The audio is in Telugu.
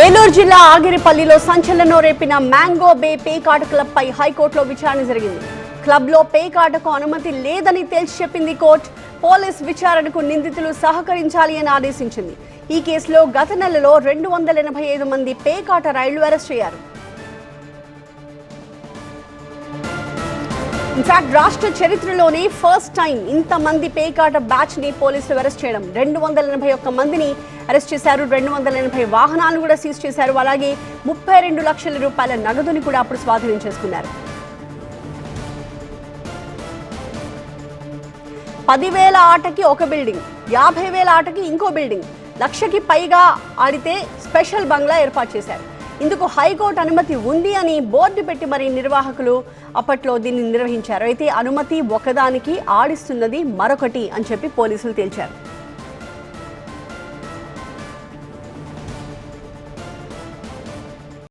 ఏలూరు జిల్లా ఆగిరిపల్లిలో సంచలనం రేపిన మ్యాంగో బే పేకాట క్లబ్పై హైకోర్టులో విచారణ జరిగింది. క్లబ్లో పేకాటకు అనుమతి లేదని తేల్చి చెప్పింది కోర్టు. పోలీస్ విచారణకు నిందితులు సహకరించాలి అని ఆదేశించింది. ఈ కేసులో గత నెలలో రెండు వందల ఎనభై ఐదు మంది పేకాట రైళ్ళు అరెస్ట్ అయ్యారు ఇన్ఫాక్ట్ రాష్ట్ర చరిత్రలోనే ఫస్ట్ టైం ఇంతమంది పేకాట బ్యాచ్ని పోలీసులు అరెస్ట్ చేయడం. రెండు వందల ఎనభై ఒక్క మందిని అరెస్ట్ చేశారు. రెండు వందల ఎనభై వాహనాలను కూడా సీజ్ చేశారు. అలాగే ముప్పై రెండు లక్షల రూపాయల నగదుని కూడా అప్పుడు స్వాధీనం చేసుకున్నారు. పదివేల ఆటకి ఒక బిల్డింగ్ యాభై వేల ఆటకి ఇంకో బిల్డింగ్ లక్షకి పైగా ఆడితే స్పెషల్ బంగ్లా ఏర్పాటు చేశారు. ఇందుకు హైకోర్టు అనుమతి ఉంది అని బోర్డు పెట్టి మరి నిర్వాహకులు అప్పట్లో దీన్ని నిర్వహించారు. అయితే అనుమతి ఒకదానికి ఆడిస్తున్నది మరొకటి అని చెప్పి పోలీసులు తేల్చారు.